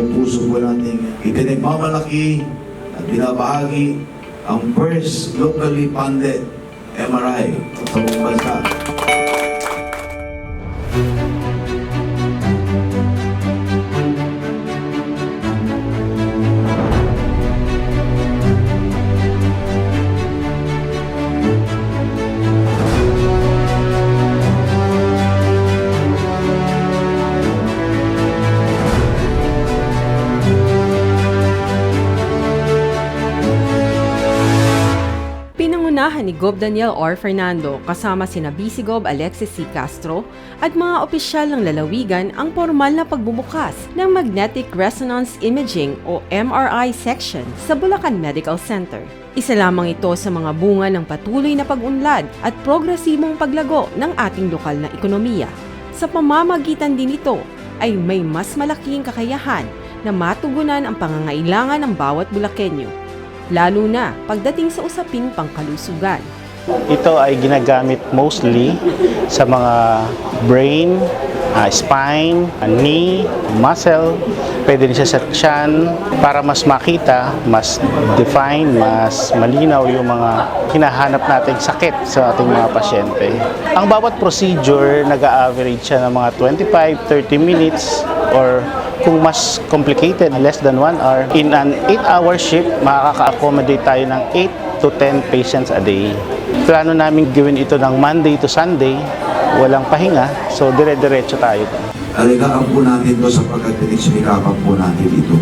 puso po nating ipinagmamalaki at binabahagi ang first locally funded MRI sa buong bansa. Pinangunahan ni Gob Daniel R. Fernando kasama sina BC Gob Alexis C. Castro at mga opisyal ng lalawigan ang formal na pagbubukas ng Magnetic Resonance Imaging o MRI section sa Bulacan Medical Center. Isa lamang ito sa mga bunga ng patuloy na pag-unlad at progresibong paglago ng ating lokal na ekonomiya. Sa pamamagitan din ito ay may mas malaking kakayahan na matugunan ang pangangailangan ng bawat Bulakenyo lalo na pagdating sa usaping pangkalusugan. Ito ay ginagamit mostly sa mga brain, ah, spine, ah, knee, muscle. Pwede rin siya sa tiyan para mas makita, mas define, mas malinaw yung mga hinahanap nating sakit sa ating mga pasyente. Ang bawat procedure, nag-average siya ng mga 25-30 minutes or kung mas complicated, less than 1 hour. In an 8-hour shift, makaka-accommodate tayo ng 8 to 10 patients a day. Plano namin gawin ito ng Monday to Sunday, walang pahinga, so dire-diretso tayo doon. Aligaan po natin to sapagkat pinigsumikapan po natin ito.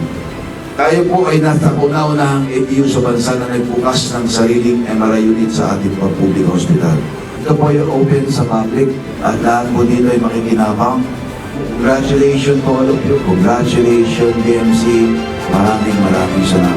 Tayo po ay nasa kauna-unahang EDU sa bansa na nagbukas ng sariling MRI unit sa ating public hospital. Ito po ay open sa public at lahat po dito ay makikinabang. Congratulations to all of you. Congratulations, DMC. Maraming maraming salamat.